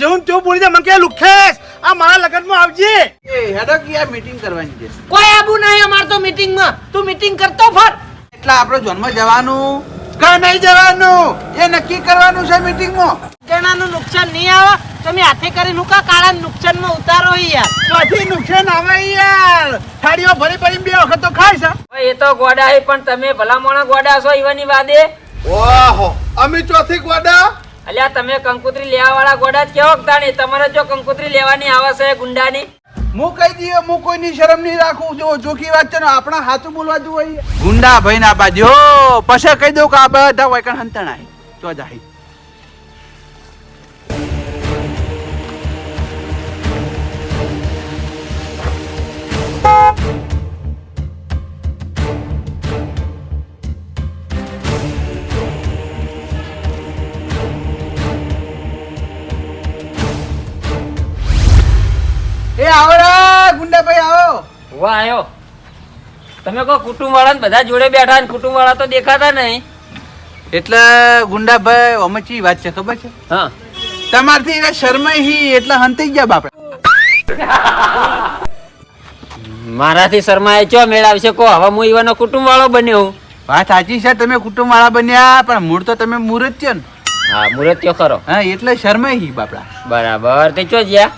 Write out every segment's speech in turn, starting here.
જેવું ને તેવું બોલી જાય મને કે લુખેશ આ મારા લગ્નમાં આવજે. એ હેડો કે આ મીટિંગ કરવાની છે. કોઈ આબુ નહીં અમાર તો મીટિંગમાં તું મીટિંગ કરતો ફર. એટલે આપણો જન્મ જવાનું? કઈ નહીં જવાનું. એ નક્કી કરવાનું છે મીટિંગમાં જણાનું નુકસાન નહીં આવે? તમે હાથે કરી નુકા કાળા કાળા નુકસાનમાં ઉતારો યાર. ચોથી નુકસાન આવે યાર. થાળીઓ ભરી ભરી બે વખત તો ખાય છે. એ તો ગોડા હે પણ તમે ભલા મોણા ગોડા છો ઈવાની વાદે? ઓહો અમે ચોથી ગોડા? અલ્યા તમે કંકુત્રી લેવા વાળા ગોડા જ કેવો તાણી તમારે જો કંકુત્રી લેવાની આવશે છે ગુંડાની. હું કહી દઈએ હું કોઈની શરમ નહીં રાખું. જો જોખી વાત છે ને આપણા હાથું બોલવા જોઈએ ગુંડા ભાઈ ના બાજુ પછી કહી દઉં કે આ બધા હોય કણ હંતણાય. તો જાય ગુંડા ભાઈ આવો. વાહ આવ્યો તમે કહો કુટુંબ વાળા બધા જોડે બેઠા ને કુટુંબ વાળા તો દેખાતા નહીં. એટલે ગુંડાભાઈ અમે ચી વાત છે ખબર છે? હા. તમારથી એને શરમાઈ હી એટલે હંતી ગયા બાપડા મારાથી શરમાય ચો મેળ આવશે? કો હવે હું ઈવાનો કુટુંબ વાળો બન્યો વાત સાચી છે તમે કુટુંબ વાળા બન્યા પણ મૂળ તો તમે મુરત છો ને. હા મુરત્યો ખરો. હા એટલે શરમાઈ હી બાપડા. બરાબર તે ચો જ્યા?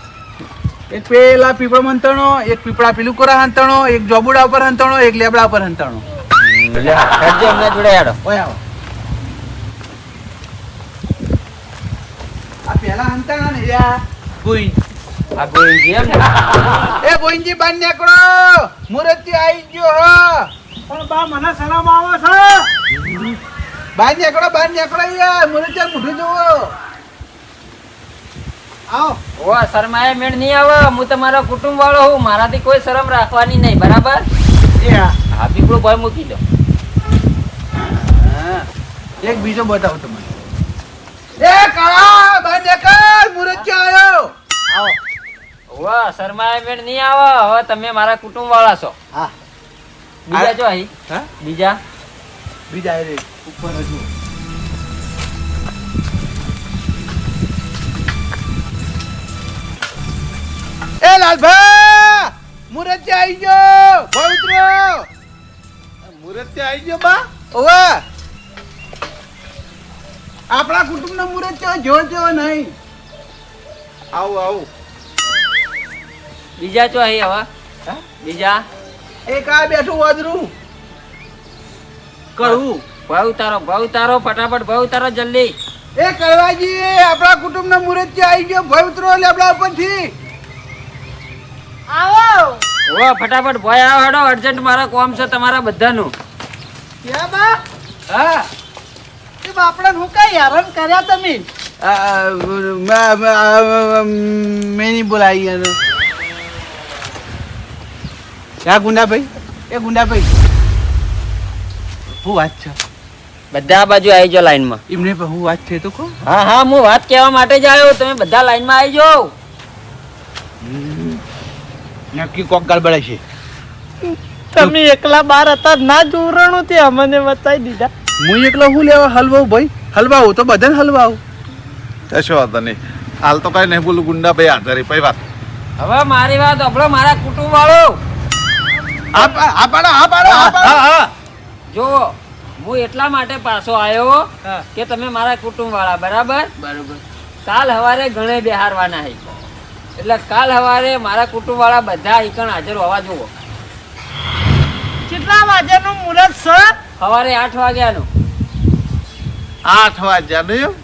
એક પેલા પીપળો હંતાણો એક પીપળા પેલું કોરા હંતણો એક જોબુડા ઉપર હંતણો એક લેબડા ઉપર હંતણો. હેડજો એમના જોડે હેડો. ઓય આવો. આ પેલા હંતાણા ને યા ભૂઈ આ ગોવિંદજી એમ એ ભૂઈજી બાર નીકળો. મુરત આવી ગયો હો. પણ બા મને સલામ આવે છે. યાર. મુરત જોવો આવો. ઓ શરમાય મેળ નહીં આવે. હું તમારો કુટુંબ વાળો હું. મારાથી કોઈ શરમ રાખવાની નહીં. બરાબર? હા. હા પીપળું ભાઈ મૂકી દો. હા. એક બીજો બતાવો તમને એ કાળા આવ્યો? આવો. મેળ નહીં આવે. હવે તમે મારા કુટુંબ વાળા છો. હા. બીજા જો અહીં. હા? બીજા. બીજા ઉપર હજુ. એ લાલભા મુરત આવી ગયો પવિત્ર. મુરત આવી ગયો બા. ઓવે. આપણા કુટુંબનો મુરત છે જો જો નહીં. આવું આવું. બીજા ચો અહીં હવે? હા? બીજા? એક આ બેઠું વાદરું કળવું ભાવ તારો ભાવ તારો ફટાફટ ભાવ તારો જલ્દી. એ કળવાજી આપણા કુટુંબનો મુરત આવી ગયો પવિત્રો લેબડા ઉપરથી. આવો. ઓ ફટાફટ ભાઈ આવો હેડો અર્જન્ટ મારા કોમ છે તમારા બધાનું. કે બા? હા. તે બાપડા હું કઈ હેરાન કર્યા તમે? મેની બોલાઈ મ- નહીં બોલાવી એને. ક્યાં ગુંડાભાઈ? એ ગુંડાભાઈ. હું વાત છે? બધા આ બાજુ આવી જાઓ લાઈનમાં. એમને હું વાત છે તો કહો હા હા હું વાત કહેવા માટે જ આવ્યો. તમે બધા લાઈનમાં આવી જાઓ. નક્કી કોક ગડબડે છે. તમે એકલા બાર હતા ના જોરણું તે અમને બતાવી દીધા. હું એકલો હું લેવા હલવાઉં ભાઈ? હલવાવું તો બધાને હલવાવું કશો વાંધો નહીં. હાલ તો કઈ નહીં બોલું ગુંડા ભાઈ આધારી પઈ વાત. હવે મારી વાત અભળો મારા કુટુંબ વાળો જો હું એટલા માટે પાછો આવ્યો હા. કે તમે મારા કુટુંબ વાળા બરાબર? બરોબર. કાલ હવારે ઘણે બેહારવાના છે એટલે કાલ હવારે મારા કુટુંબ વાળા બધા એકણ હાજર હોવા જુઓ. કેટલા વાગ્યાનું મુહૂર્ત છે સવારે આઠ વાગ્યાનું. આઠ વાગ્યાનું એમ?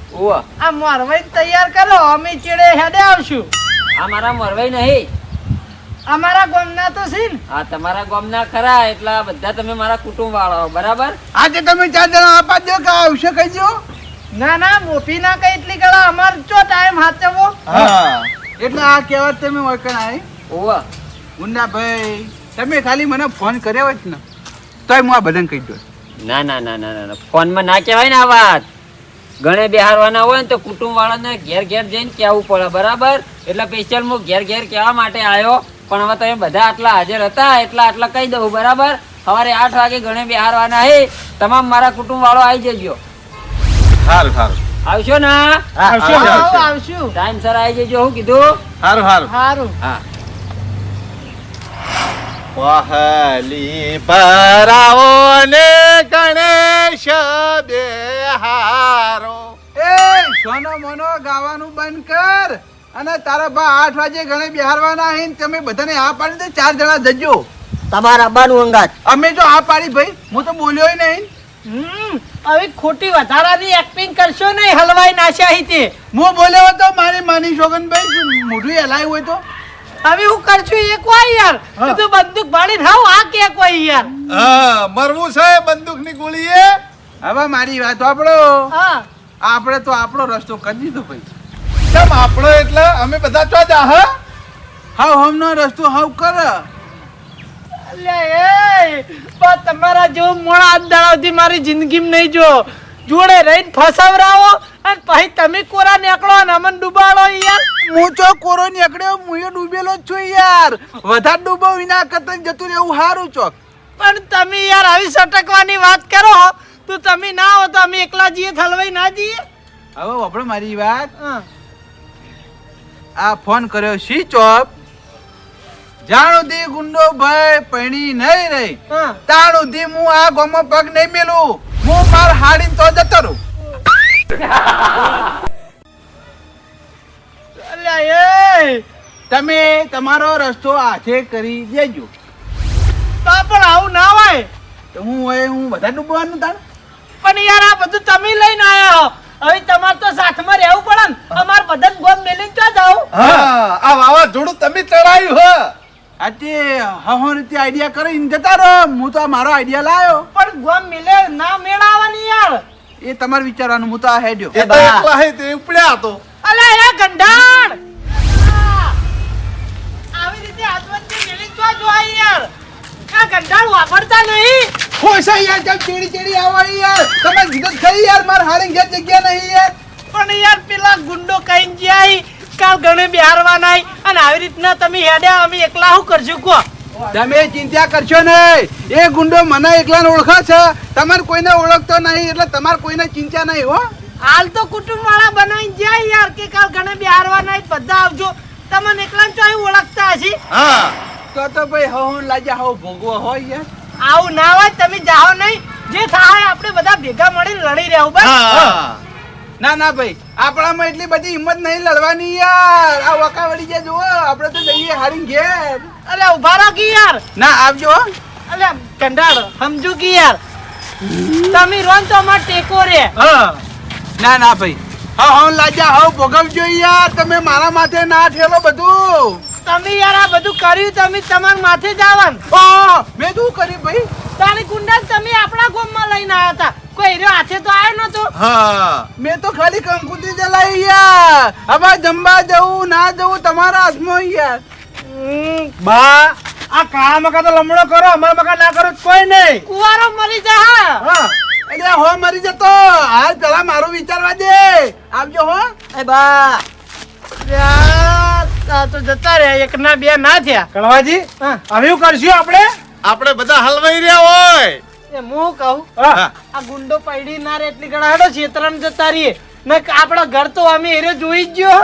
આ મારવાઈ તૈયાર કરો અમે ચેડે હેડે આવશું. આ મારા મરવાઈ નહીં. અમારા ગામના તો છે ને. આ તમારા ગામના ખરા એટલા બધા તમે મારા કુટુંબ વાળા બરાબર? આજે તમે ચાર જણા આપા દો કે આવશે કહી દો ના ના મોફી ના કઈ એટલી કળા અમાર ચો ટાઈમ હાચવો? હા. એટલે આ કહેવત તમે ઓળખણ ઓવા મુન્ના ભાઈ તમે ખાલી મને ફોન કર્યો જ ને તોય હું આ બધાને કહી દઉં. ના ના ના ના ના ના. ફોનમાં ના કહેવાય ને આ વાત. ગણે બિહારવાના હોય ને તો કુટુંબ વાળાને ઘેર ઘેર જઈને કહેવું પડે બરાબર? એટલે સ્પેશિયલ હું ઘેર ઘેર કહેવા માટે આવ્યો. પણ હવે તમે બધા આટલા હાજર હતા એટલા આટલા કહી દઉં બરાબર? સવારે આઠ વાગે ગણે બિહારવાના હે. તમામ મારા કુટુંબ વાળો આવી જજો. સારું સારું આવશો ને? આવશો. આવશું, આવો, આવશું. આવશું. ટાઈમ સર આવી જજો હું કીધું. સારું સારું સારું હા. વહલી પરાઓ ને ગણેશ બેહારો. એ સોનો મોનો ગાવાનું બંધ કર. અને તારા બા આઠ વાગે ઘણે બિહારવાના આવીને તમે બધાને આ પાડી દે ચાર જણા જજો. તમારા બાનું અંગાત અમે જો આ પાડી ભાઈ હું તો બોલ્યો નહીં. હવે ખોટી વધારાની એક્ટિંગ કરશો નહીં હલવાઈ નાશ્યા તે હું બોલ્યો હતો મારી માની શોગનભાઈ મોઢું હલાયું હોય તો? હવે હું કરશું એક વાર યાર. તું બંદૂક ભાડીને હાવ આ કે કોઈ યાર. હા મરવું છે બંદૂકની ગોળીએ? હવે મારી વાત આપણો હા. આપણે તો આપણો રસ્તો કરી દીધો ભાઈ. કેમ આપણો એટલે? અમે બધા તો જા હા? હાવ હમનો રસ્તો હાવ કર. બા તમારા જેવું મોણા હાથ દાડાવથી મારી જિંદગીમાં નહીં જો જોડે રહીને ફસાવરાવો અને પછી તમે કોરા નીકળો અને અમને ડૂબાડો યાર. હું ચો કોરો નીકળ્યો? હું ડૂબેલો છું યાર. વધારે ડૂબો વિના કરતા જતું રહેવું સારું ચોક પણ તમે યાર આવી સટકવાની વાત કરો. તો તમે ના હો તો અમે એકલા જઈએ થલવાઈ ના જઈએ. હવે આપણે મારી વાત. આ ફોન કર્યો શી ચોપ? જાણો દી ગુંડો ભાઈ પૈણી નહીં રહી. હા. દી હું આ ગોમો પગ નહીં મેલું. હું માર હાડીને તો જતો રહું. તમે તમારો રસ્તો હાથે કરી દેજો. તો પણ આવું ના હોય. તો હું હોય હું બધા ડૂબવાનું તાણ? પણ યાર આ બધું તમે લઈને આવ્યા હો. હવે તમારે તો સાથમાં રહેવું પડે ને. અમાર બધા ગોમ મેલીને ક્યાં જાવ હા આ વાવાઝોડું તમે ચડાયું હ. આજે હો રીતે આઈડિયા કરીને જતા રહો. હું તો મારો આઈડિયા લાયો. પણ ગોમ મિલે ના મેળાવાની યાર. એ તમારે વિચારવાનું હું તો આ હેડ્યો. એ તો એકલા હે તે ઉપડ્યા તો. અલ્યા એ ગંડાણ. આવી રીતે હાથ મેલી તો જો જોવાય યાર. આ ગંડાણ વાપરતા નહીં. ખોસા યાર ચાલ ચેડી ચેડી આવો યાર. તમે કીધું ખરી યાર માર ઘેર જગ્યા નહીં યાર. પણ યાર પેલા ગુંડો કઈ જાય કાલ ગણે બિહારવા નહીં અને આવી રીતના તમે હેડ્યા અમે એકલા શું કરશું કો તમે ચિંતા કરશો નહીં. એ ગુંડો મને એકલાને ઓળખે છે. તમારે કોઈને ઓળખતો નહીં એટલે તમારે કોઈને ચિંતા નહીં હો. હાલ તો કુટુંબ વાળા બનાવીને જાય યાર કે કાલ ગણે બિહારવા નહીં બધા આવજો. તમને એકલા ચોય ઓળખતા હશે? હા. તો તો ભાઈ હું લાજા હો ભોગવો હોય યાર. આવું ના હોય તમે જાઓ નહીં. જે થાય આપણે બધા ભેગા મળીને લડી રહેવું બસ. હા. ના ના ભાઈ આપણામાં એટલી બધી હિંમત નહીં લડવાની યાર. આ વકા વળી જાય જુઓ આપણે તો જઈએ હારી ઘેર. અલે ઊભા રહો કે યાર. ના આવજો હો. અલે કંડાળ સમજુ કે યાર. તમે રોન તો અમાર ટેકો રે ના ના ભાઈ. હા હા લાજા હા ભોગવજો યાર. તમે મારા માથે ના ઠેલો બધું. તમે યાર આ બધું કર્યું તમે તમાર માથે જ આવન. મેં શું કર્યું ભાઈ? તારી કુંડા તમે આપણા ગોમમાં લઈને આવ્યા હતા. કોઈ હાથે તો આવ્યો હા. મેં તો ખાલી કંકુતી જલાઈ યાર. હવે જમવા જવું ના જવું તમારા હાથમાં યાર. બા આ કાળા મકા તો લમણો કરો અમારા મકા ના કરો કોઈ નહીં. કુવારો મરી જા હા. હા એટલે હો મરી જતો. હાલ પેલા મારું વિચારવા દે. આવજો હો. એ બા. યાર, તો જતા રહ્યા એક ના બે ના થયા. કળવાજી. હવે શું કરશું આપણે? આપણે બધા હલવાઈ રહ્યા હોય. એ હું કહું આ ગુંડો પૈડી ના રે એટલી ગણા હેડો છેતરામ જતા રહીએ. ને આપણા ઘર તો અમે એરે જોઈ જ ગયો.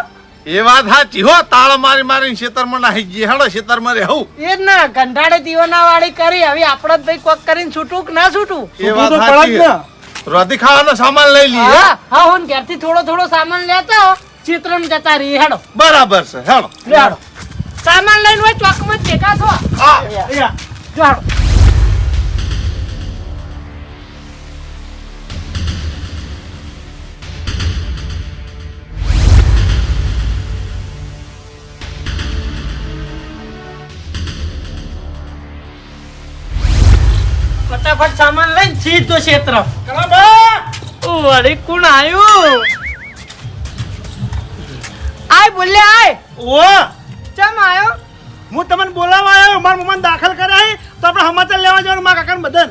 એ વાત સાચી હો તાળ મારી મારી ખેતરમાં નાહી ગઈ હેડો ખેતરમાં રહેવું. એ જ ના કંટાળે દીવાના વાળી કરી હવે આપણે જ ભાઈ કોક કરીને છૂટું કે ના છૂટું? એ વાત તો પડે જ સાચી રોધી ખાવાનો સામાન લઈ લઈએ. હા હા હું ઘેરથી થોડો થોડો સામાન લેતા ચિત્રમ જતા રહીએ હેડો. બરાબર છે હેડો. લે હેડો. સામાન લઈને હોય ચોકમાં ભેગા થો હા. હેડો. ફટાફટ સામાન લઈને સીધો ક્ષેત્ર વળી કોણ આવ્યું? આય બોલે આય. ઓ! ચમ આવ્યો? હું તમને બોલાવવા આવ્યો મારા મમ્માને દાખલ કરાય તો આપણે સમાચાર લેવા જવાનું મારા કાકાને બદન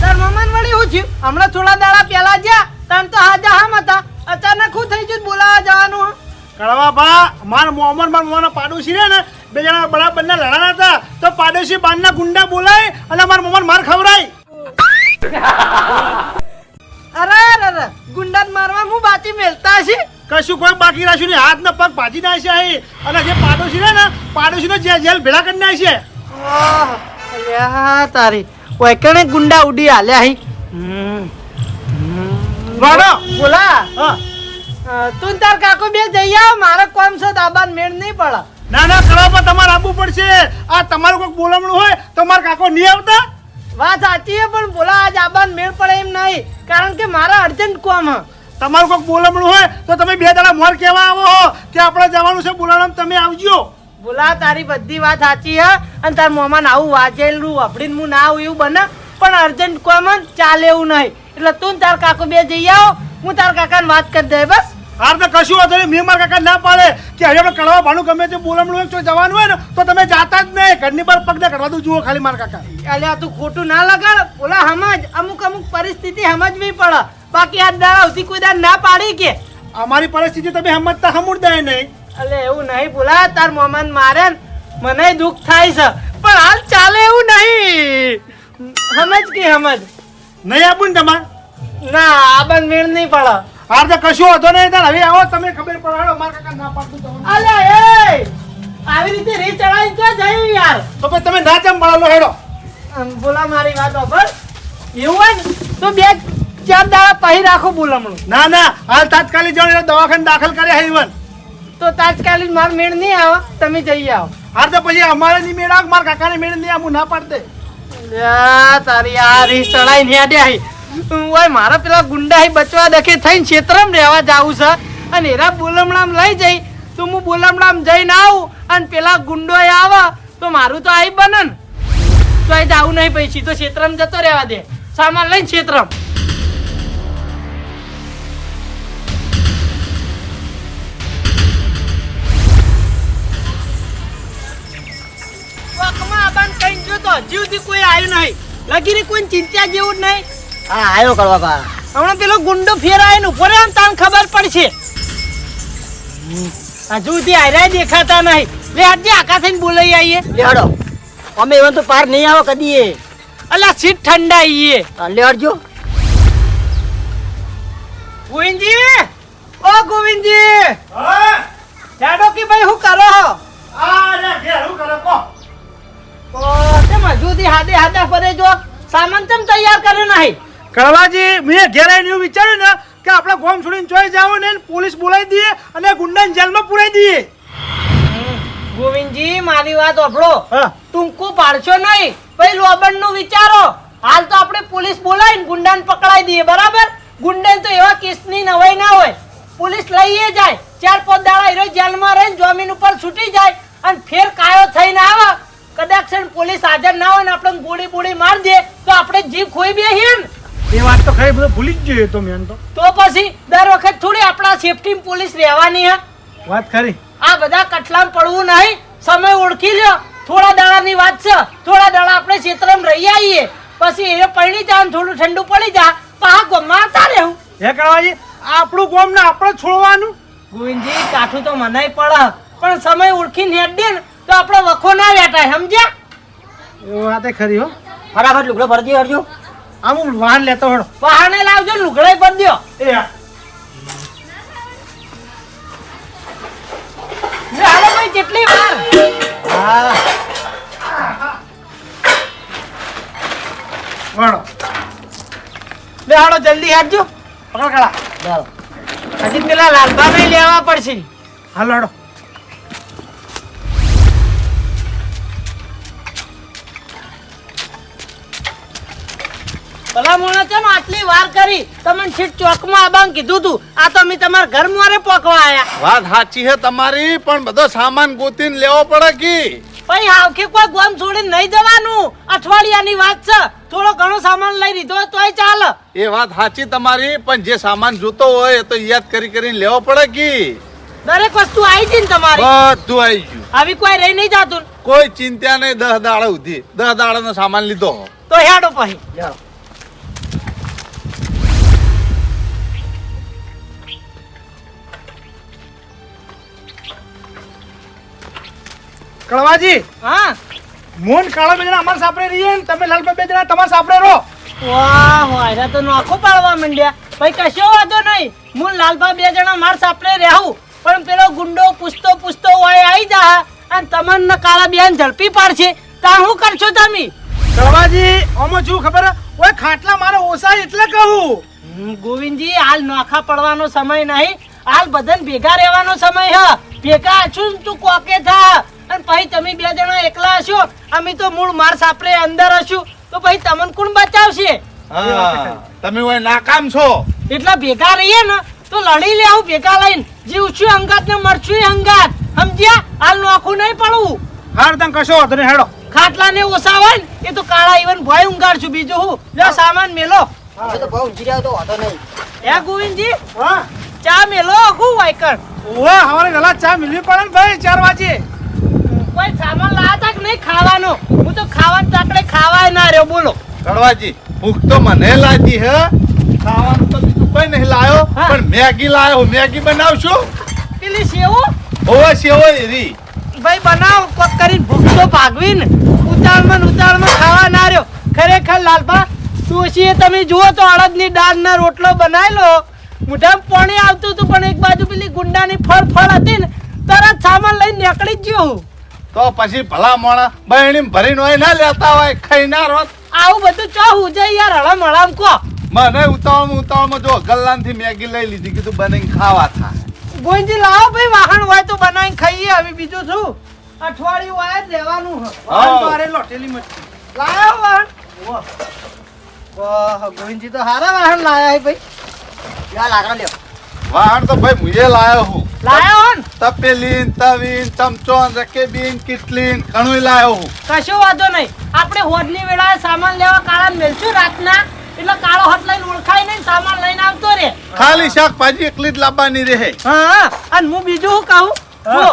તાર મમન વળી હું થયું? હમણાં થોડા દાડા પહેલા ગયા તને તો હાજા હામ હતા. અચાનક હું થઈ ગયું બોલાવા જવાનું? કળવા બા મારા મોમર મારા મોહમ્મદના પાડોશી રે ને બે જણા બરાબર ના લડાના હતા. તો પાડોશી બાનના ગુંડા બોલાય અને મારા મોહમ્મદ માર ખવરાય અરે અરે ગુંડા મારવા હું બાચી મેલતા છે કશું કોઈ બાકી રાખ્યું નહીં. હાથ ને પગ ભાજી નાખશે અહીં. અને જે પાડોશી રહે ને પાડોશીનો જે જેલ ભેળા કરી નાખશે અલ્યા તારી. વૈકણે ગુંડા ઉડી હાલે અહીં. વાડો! બોલા. હા. તું તાર કાકો બે જઈ આવ. મારે કોમ છે દાબાન મેળ નહીં પડે. ના ના કળામાં તમારે આવવું પડશે. આ તમારું કોઈક બોલામણું હોય તો મારા કાકો નહીં આવતા? વાત સાચી છે પણ બોલા આજ આબાન મેળ પડે એમ નહીં. કારણ કે મારા અર્જન્ટ કોમ તમારું કોઈક બોલામણું હોય તો તમે બે દાડા મોર કહેવા આવો હો કે આપણે જવાનું છે બોલાવવાનું તમે આવજો. બોલા તારી બધી વાત સાચી હે અને તાર મોમાં આવું વાંચેલું વાપરીને હું ના આવું એવું બને. પણ અર્જન્ટ કોમ ચાલે એવું નહીં. એટલે તું તાર કાકો બે જઈ આવો હું તાર કાકાને વાત કરી દે બસ. હાર તો કશું વાંધો નહીં. મેં મારા કાકા ના પાડે. કે હવે આપણે કડવા ભાનું ગમે તે બોલામણું હોય તો જવાનું હોય ને તો તમે જાતા જ નહીં. ઘરની બહાર પગ ના કરવા જુઓ ખાલી મારા કાકા. આ તું ખોટું ના લગાડ. બોલા સમજ અમુક અમુક પરિસ્થિતિ સમજવી પડે. બાકી આ દાડા સુધી કોઈ દાડ ના પાડી કે? અમારી પરિસ્થિતિ તમે સમજતા સમુદાય નહીં. એટલે એવું નહીં બોલા તાર મોમાન મારે મને દુઃખ થાય છે. પણ હાલ ચાલે એવું નહીં. સમજ કે સમજ નહીં આપું ને તમારે? ના આ બંધ મેળ નહીં પડે. હાર તો કશું વાંધો નહીં તાર હવે આવો તમે ખબર પડાડો મારા કાકા ના પાડતું તો અલે એ! આવી રીતે રી ચડાઈ તો જઈ યાર. તો પછી તમે ના જેમ મળેલો હેડો. બોલા મારી વાત ઓફર એવું હોય ને તો બે ચાર દાડા પહી રાખો બોલામણું. ના ના હાલ તાત્કાલિક જણ દવાખાને દાખલ કર્યા ઈવન. તો તાત્કાલિક માર મેળ નહીં આવે તમે જઈ આવો. હાર તો પછી અમારે નહીં મેળ આવે મારા કાકાને મેળ નહીં આવું ના પાડતે તારી આ રી ચડાઈ નહીં આડે આઈ ઓય મારા પેલા ગુંડા બચવા દખે થઈને ક્ષેત્રમ રહેવા જાવું છે. અને એરા બોલમણામ લઈ જઈ. તો હું બોલમણામ જઈને આવું અને પેલા ગુંડો આવે તો મારું તો આઈ બને તો અહીં જાવું નહીં પછી તો ક્ષેત્રમાં જતો રહેવા દે. સામાન લઈને ક્ષેત્રમ સુધી કોઈ આવ્યું નહીં. લગીને કોઈ ચિંતા જેવું નહીં. હા આવ્યો કરવા બા હમણાં પેલો ગુંડો ફેરાય ઉપર આમ ને તાન ખબર પડશે. હજુ સુધી આયરા દેખાતા નહીં. લે આજે આકા થઈને બોલાઈ આવીએ લેડો અમે એવા તો પાર નહીં આવો કદી એ અલા સીટ ઠંડા આવીએ લેડજો ગોવિંદજી! ઓ ગોવિંદજી! હા જાડો કે ભાઈ હું કરો હો? આ રે ઘેર હું કરો કો ઓ તે મજૂદી હાદે હાદા ફરે જો? સામાન તેમ તૈયાર કર્યો નહીં? કળવાજી મેં ઘેર આવીને એવું વિચાર્યું ને કે આપણે ગોમ છોડીને ચોઈ જાવ ને પોલીસ બોલાવી દઈએ અને ગુંડાને જેલમાં પુરાઈ દઈએ. ગોવિંદજી મારી વાત ઓભળો ટૂંકું પાડશો નહીં પછી લોબનનું વિચારો. હાલ તો આપણે પોલીસ બોલાવીને ગુંડાને પકડાઈ દઈએ બરાબર? ગુંડાને તો એવા કેસની નવાઈ ના હોય. પોલીસ લઈએ જાય ચાર પાંચ દાડા હીરો જેલમાં રહીને જમીન ઉપર છૂટી જાય અને ફેર કાયો થઈને આવે. કદાચ પોલીસ હાજર ના હોય ને આપણે ગોળી બોળી માર દે તો આપણે જીવ ખોઈ બેહીએ ને એ વાત તો ખરી બધું ભૂલી જ જોઈએ તો મેન તો. તો પછી દર વખત થોડી આપણા સેફટી પોલીસ રહેવાની હે. વાત ખરી. આ બધા કટલામ પડવું નહીં સમય ઓળખી લ્યો. થોડા દાડાની વાત છે. થોડા દાડા આપણે ક્ષેત્રમાં રહી આવીએ. પછી એ પડી જાય ને થોડું ઠંડુ પડી જાય પા ગમાતા રહેવું. હે કરવાજી આપણું ગોમ ને આપણે છોડવાનું. ગોવિંદજી કાઠું તો મનાય પડે. પણ સમય ઓળખીને હેડ દે ને તો આપણે વખો ના વેટાય સમજ્યા? એ વાત ખરી હો. ફટાફટ લુગડો ભરજી હરજો. આમ હું વાહન લેતો હડો વાહને લાવજો લુગડાઈ પર દ્યો એ હાલો ભાઈ કેટલી વાર? વણો લે હાડો જલ્દી હેડજો પકડ કળા હાલો. હજી પેલા લાલભાને લેવા પડશે. હાલો હડો વાર કરી તમને સીટ ચોકમાં આબાંગ કીધું તું. આ તો અમે તમારા ઘર મોરે પોકવા આયા. વાત સાચી છે તમારી પણ બધો સામાન ગોતીને લેવો પડે કી? પછી આવખે કોઈ ગોમ છોડીને નહીં જવાનું. અઠવાડિયાની વાત છે. થોડો ઘણો સામાન લઈ લીધો તોય ચાલે. એ વાત સાચી તમારી પણ જે સામાન જોતો હોય એ તો યાદ કરી કરીને લેવો પડે કી? દરેક વસ્તુ આવી ગઈ ને તમારી. બધું આવી ગયું. આવી કોઈ રહી નહીં જાતું. કોઈ ચિંતા નહીં દસ દાડા સુધી. દસ દાડાનો સામાન લીધો. તો હેડો પછી કળવાજી હા? મોન કાળા બે જણા અમારા સાપરે રહીએ ને તમે લાલબા બે જણા તમારા સાપરે રહો. વાહ વાયરા તો નોખો પાડવા માંડ્યા. ભાઈ કશો વાંધો નહીં. હું લાલભા બે જણા માર સાપરે રહેવું પણ પેલો ગુંડો પૂછતો પૂછતો હોય આવી જા અને તમને કાળા બેન ઝડપી પાડશે. તા શું કરશો તમે? કળવાજી ઓમો શું ખબર? હે? ઓય ખાટલા મારે ઓછા એટલે કહું. ગોવિંદજી હાલ નોખા પડવાનો સમય નહીં. હાલ બધાને ભેગા રહેવાનો સમય હ. ભેગા છું તું કોકે થા. અને પછી તમે બે જણા એકલા હશો? અમે તો મૂળ માર સાપરે અંદર હશું. તો પછી તમને કોણ બચાવશે? તમે હોય નાકામ છો. એટલા ભેગા રહીએ ને તો લડી લે આવું ભેગા લઈને. જીવશું અંગાત ને મરશું અંગાત. સમજ્યા? હાલ નોખું નહીં પડવું. હાર તને કશો વાંધો નહીં હેડો. ખાટલા ને ઓછા હોય ને એ તો કાળા ઈવન ભોય ઊંઘાડશું. બીજું હું. જો સામાન મેલો. તો બહુ ઊંઘી તો વાંધો નહીં. હે ગોવિંદજી? હા. ચા મેલો આખું વાયકર ઓવા હવારે વહેલા ચા મિલવી પડે ને ભાઈ ચાર વાગે. કોઈ સામાન લાતા કે નહીં ખાવાનો. હું તો ખાવાનું તાકડે ખાવાય ના રહ્યો બોલો. કડવાજી ભૂખ તો મને લાગી હે. ખાવાનું તો બીજું કોઈ નહીં લાયો. પણ મેગી લાયો મેગી બનાવશું? પેલી સેવો? હોવે સેવો એરી ભાઈ બનાવ કોક કરીને ભૂખ તો ભાગવી ને. ઉતાળમાં ને ઉતાળમાં ખાવા ના રહ્યો. ખરેખર લાલભા ડોશીએ તમે જુઓ તો અડદની દાળના રોટલો બનાવેલો. મોઢામાં પાણી આવતું હતું પણ એક બાજુ પેલી ગુંડાની ફળ ફળ હતી ને. તરત સામાન લઈને નીકળી જ ગયો હું. તો પછી ભલા મોણા બહેણી ભરીને હોય ના લેતા હોય ખાઈ ના રોત આવું બધું ચો હું જાય યાર હળમ હળમ કો મને ઉતાવળમાં ઉતાવળમાં જો ગલ્લાનથી મેગી લઈ લીધી કીધું બનાવીને ખાવા થાય. ગોંજી લાવો ભાઈ વાહણ હોય તો બનાવીને ખાઈએ હવે બીજું શું? અઠવાડિયું હોય જ રહેવાનું તો લોટેલી મચ્છી લાયો વાહણ. વાહ ગોવિંદજી તો હારા વાહણ લાયા ભાઈ. યાર લાકડા લ્યો. વાહણ તો ભાઈ મુજે લાયો હું. લાયો હો ને? તપેલીન તવીન ચમચોન રકેબીન કિટલીન ઘણું લાયો હું. કશો વાંધો નહીં. આપણે હોદની વેળાએ સામાન લેવા કાળા મેલશું રાતના. એટલે કાળો હાથ લઈને ઓળખાય નહીં સામાન લઈને આવતો રે ખાલી શાકભાજી એકલી જ લાવવાની રહે. હા અને હું બીજું શું કહું? જો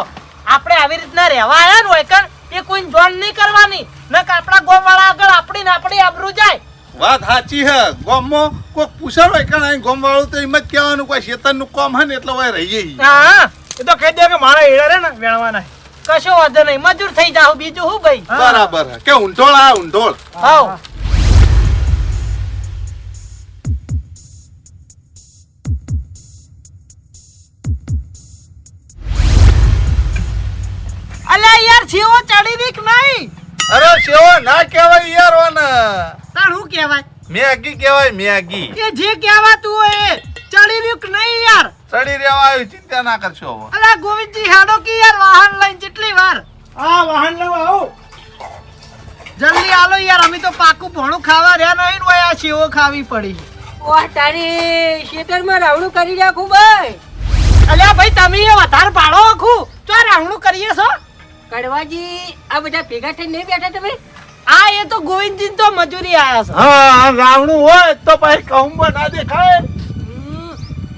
આપણે આવી રીતના રહેવા આવ્યા ને હોય એ કોઈ જોન નહીં કરવાની. નક આપણા ગોમ વાળા આગળ આપણી ને આપણી આબરૂ જાય. વાત સાચી હે. ગોમમાં કોઈક પૂછાડો હોય કારણ અહીં ગોમ વાળું તો એમ જ કહેવાનું કોઈ શેતનનું કોમ હે ને એટલે હોય રહીએ. હા એ તો કહી દે કે મારા એડા રે ને વેણવાના. કશો વાંધો નહીં મજૂર થઈ જાવ બીજું શું ભાઈ બરાબર હે. કે ઊંધોળ આ ઊંધોળ હા. અલ્યા યાર જીવો ચડી દીક નહીં. અરે સેવો ના કહેવાય યાર ઓને. તાર શું કહેવાય? મેગી કહેવાય મેગી. એ જે કહેવાતું હોય એ. ચડી રહ્યું કે નહીં યાર? ચડી રહેવા આવ્યું ચિંતા ના કરશો હવે. અલા ગોવિંદજી હાડો કે યાર વાહન લઈને જેટલી વાર. હા વાહન લઉં આવો. જલ્દી આલો યાર અમે તો પાકું ભણું ખાવા રહ્યા નહીં ને આ સેવો ખાવી પડી. ઓહ તારી ખેતરમાં રાવણું કરી રાખું ભાઈ. અલ્યા ભાઈ તમે એ વધારે ભાડો આખું. તો રાવણું કરીએ છો? કડવાજી આ બધા ભેગા થઈને નહીં બેઠા તમે? આ એ તો ગોવિંદજી તો મજૂરી આયા છે. હા રાવણું હોય તો પછી કહું ના દેખાય.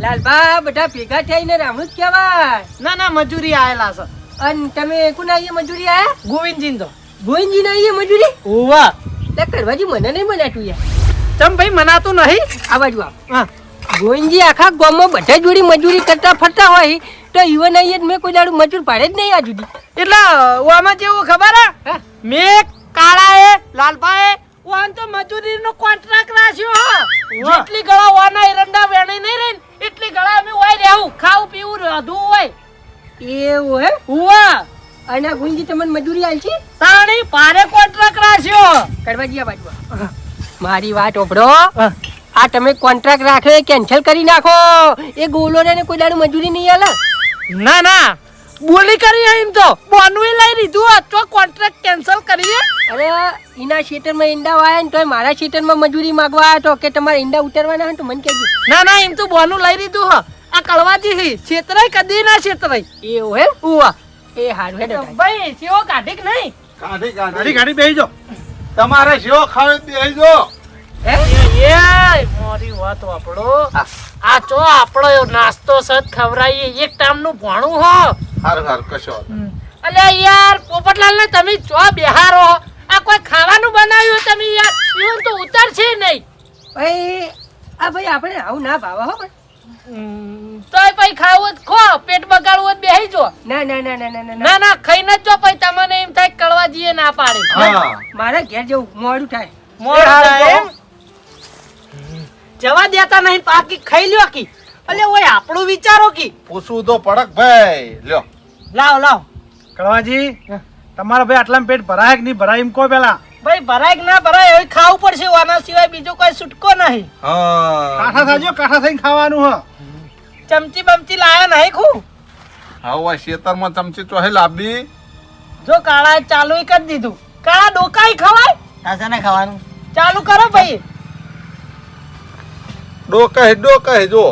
લાલબા બધા ભેગા થઈને રાવણું જ કહેવાય. ના ના મજૂરી આયેલા છે. અને તમે કોના અહીંયા મજૂરી આયા? ગોવિંદજી તો. ગોવિંદજી ના અહીંયા મજૂરી? ઓવા લે કરવાજી મને નહીં મનાતું યાર. તમ ભાઈ મનાતું નહીં? આ બાજુ હા. ગોવિંદજી આખા ગામમાં બધા જોડી મજૂરી કરતા ફરતા હોય તો ઈવન અહીંયા મેં કોઈ દાડું મજૂર પાડે જ નહીં આ જુદી. એટલે ઓમાં જેવું ખબર હા? મેં કાળાએ લાલભાઈ વાન તો મજૂરીનો કોન્ટ્રાક્ટ રાખ્યો. હો. જેટલી ગળા વાના એરંડા વેણી નહીં રહી એટલી ગળા અમે હોય રહેવું. ખાવું પીવું રાધું હોય. એવું હે? હુવા અને ગુંજી તમને મજૂરી આલશી તાણી પારે કોન્ટ્રાક્ટ રાખ્યો. કડવાજી આ બાજુ મારી વાત ઓબડો આ તમે કોન્ટ્રાક્ટ રાખ્યો એ કેન્સલ કરી નાખો. એ ગોલો ને કોઈ દાડું મજૂરી નહીં આલે? ના ના. બોલી કરી એમ તો. બોનું લઈ લીધું અથવા તો કોન્ટ્રાક્ટ કેન્સલ કરીએ અરે એના શેટરમાં ઈંડા વાયા ને તોય મારા શેટરમાં મજૂરી માંગવા આવ્યો તો કે તમારે ઈંડા ઉતારવાના હોય તો મને કહેજો. ના ના એમ તો બોનું લઈ લીધું હ. આ કળવાજી હી. છેતરાય કદી ના છેતરાય. એવું હે ઉવા. એ હારું હે ભાઈ સેવો કાઢી કે નહીં? કાઢી કાઢી. કાઢી બેહી જો. તમારે સેવો ખાવે દેજો એ મોરી વાત વાપડો આ ચો આપણો એવો નાસ્તો સદ ખવરાઈએ એક ટાઈમનું ભણું હો. હારું હારું કશો વાંધો અલે યાર પોપટલાલ ને તમે જો બેહારો. આ કોઈ ખાવાનું બનાવ્યું તમે યાર? ઈવન તો ઉતરશે નહીં. ભાઈ આ ભાઈ આપણે આવું ના ભાવા હો પણ. તોય પછી ખાવું જ ખો પેટ બગાડવું બેહી જો ના ના ના ના ના ના, ના. ખાઈ ના જ પછી તમને એમ થાય કળવા જઈએ ના પાડે. મારે મારા ઘેર જવું મોડું થાય. મોડું થાય જવા દેતા નહીં પાકી ખાઈ લ્યો કી અલે ઓય આપણું વિચારો કી? પૂછવું તો પડક ભાઈ. લ્યો. લાવ લાવ. કડવાજી તમારા ભાઈ આટલા પેટ ભરાય કે નહીં? ભરાય એમ કહો પેલા. ભાઈ ભરાય કે ના ભરાય હવે ખાવું પડશે આના સિવાય બીજો કોઈ છૂટકો નહીં. હા. કાઠા થાજો કાઠા થઈને ખાવાનું હ. ચમચી બમચી લાયા નહીં ખું? હવે શેતરમાં ચમચી તો હે લાબી. જો કાળા ચાલુ કરી દીધું. કાળા ડોકાઈ ખવાય? તાસે ને ખાવાનું. ચાલુ કરો ભાઈ. ડોકાય ડોકાય જો.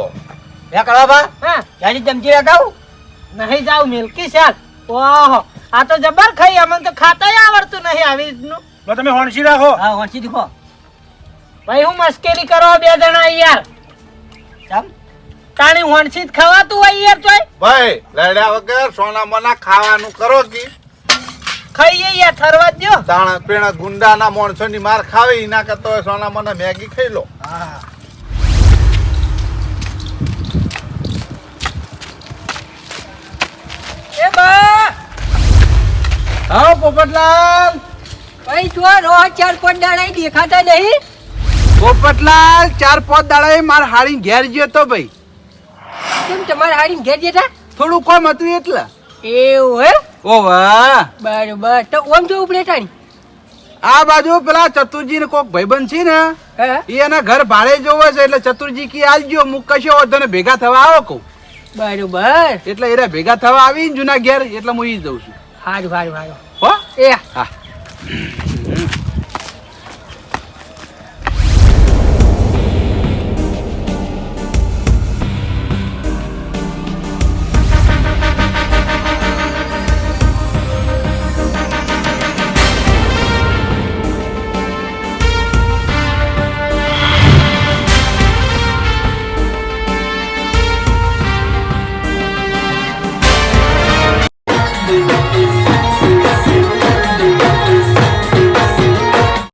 લે કરવા બા? હા. જાજી ચમચી લગાવું? નહીં જાવ મિલ્કી શાક. ઓહો આ તો જબર ખાઈ અમને તો ખાતાય આવડતું નહીં આવી રીતનું. લો તમે હોણસી રાખો. હા હોણસી દીખો. ભાઈ હું મસ્કેરી કરો બે જણા યાર. ચમ તાણી હોણસી જ ખવાતું હોય યાર તોય. ભાઈ લડ્યા વગર સોના મના ખાવાનું કરો કી? ખાઈએ યાર ઠરવા જ દ્યો. તાણા પેણા ગુંડાના માણસોની માર ખાવી ના કરતો હોય સોના મના મેગી ખાઈ લો. એ હા પોપટલાલ. ભાઈ જો રો ચાર પાંચ દાડા દેખાતા નહીં? પોપટલાલ ચાર પાંચ દાડા માર હાડી ઘેર ગયો તો ભાઈ. કેમ તમારે હાડી ઘેર જતા થોડું કોમ હતું એટલે. એવું હે? ઓ વાહ. બરોબર. તો ઓમ જો ઉપડે તાણી આ બાજુ પેલા ચતુરજી ને કોક ભાઈબંધ છે ને એ એના ઘર ભાડે જોવે છે એટલે ચતુરજી કી આવજો મુક કશો વધો ને ભેગા થવા આવો કહું. બરોબર. એટલે એરા ભેગા થવા આવી જૂના ઘેર એટલે હું ઈ જઉં છું. હારું હારું હારું. હો? એ. હા.